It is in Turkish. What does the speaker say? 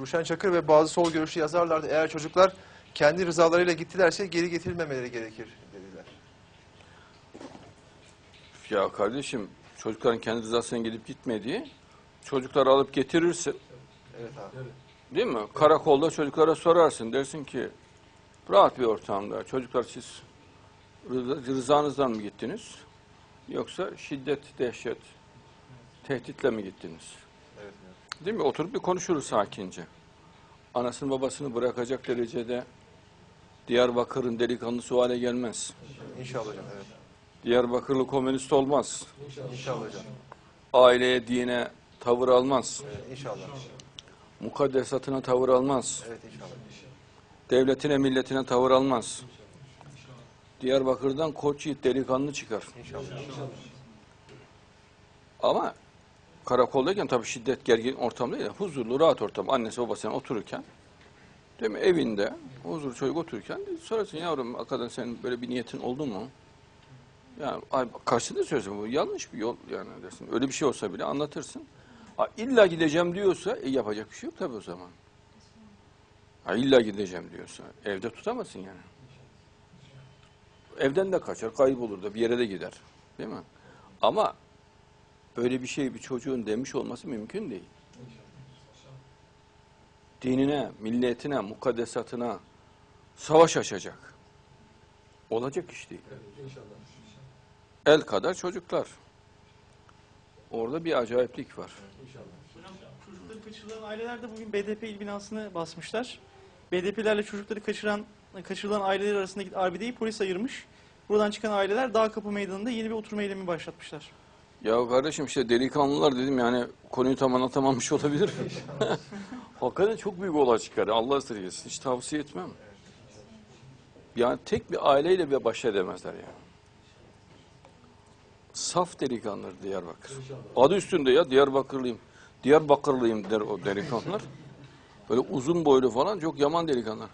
Ruşen Çakır ve bazı sol görüşlü yazarlar da eğer çocuklar kendi rızalarıyla gittilerse geri getirilmemeleri gerekir dediler. Ya kardeşim çocukların kendi rızasına gidip gitmediği çocukları alıp getirirsin Evet abi. değil mi? Karakolda çocuklara sorarsın dersin ki rahat bir ortamda çocuklar siz rıza- rızanızdan mı gittiniz? Yoksa şiddet, dehşet, tehditle mi gittiniz? Evet, evet. Değil mi? Oturup bir konuşuruz sakince. Anasını babasını bırakacak derecede Diyarbakır'ın delikanlısı hale gelmez. İnşallah hocam. Evet. Diyarbakırlı komünist olmaz. İnşallah hocam. Aileye, dine tavır almaz. Evet, inşallah. Mukaddesatına tavır almaz. Evet inşallah. Devletine, milletine tavır almaz. Diyarbakır'dan koç yiğit delikanlı çıkar. İnşallah. Ama karakoldayken tabii şiddet gergin ortam değil. de Huzurlu, rahat ortam. Annesi babasıyla otururken değil mi? Evinde huzur çocuk otururken sorarsın yavrum hakikaten senin böyle bir niyetin oldu mu? Yani ay, karşında söylüyorsun bu yanlış bir yol yani dersin. Öyle bir şey olsa bile anlatırsın. Ha, illa gideceğim diyorsa e, yapacak bir şey yok tabii o zaman. Ha, illa gideceğim diyorsa evde tutamazsın yani. Evden de kaçar, kaybolur da bir yere de gider. Değil mi? Ama böyle bir şey bir çocuğun demiş olması mümkün değil. Dinine, milletine, mukaddesatına savaş açacak. Olacak iş değil. El kadar çocuklar. Orada bir acayiplik var. Çocukları kaçırılan aileler de bugün BDP il binasını basmışlar. BDP'lerle çocukları kaçıran kaçırılan aileler arasındaki arbedeyi polis ayırmış. Buradan çıkan aileler Dağ Kapı Meydanı'nda yeni bir oturma eylemi başlatmışlar. Ya kardeşim işte delikanlılar dedim yani konuyu tam anlatamamış olabilir. Hakikaten çok büyük olay çıkar. Allah esirgesin. Hiç tavsiye etmem. Yani tek bir aileyle bile baş edemezler yani. Saf delikanlılar Diyarbakır. Adı üstünde ya Diyarbakırlıyım. Diyarbakırlıyım der o delikanlılar. Böyle uzun boylu falan çok yaman delikanlılar.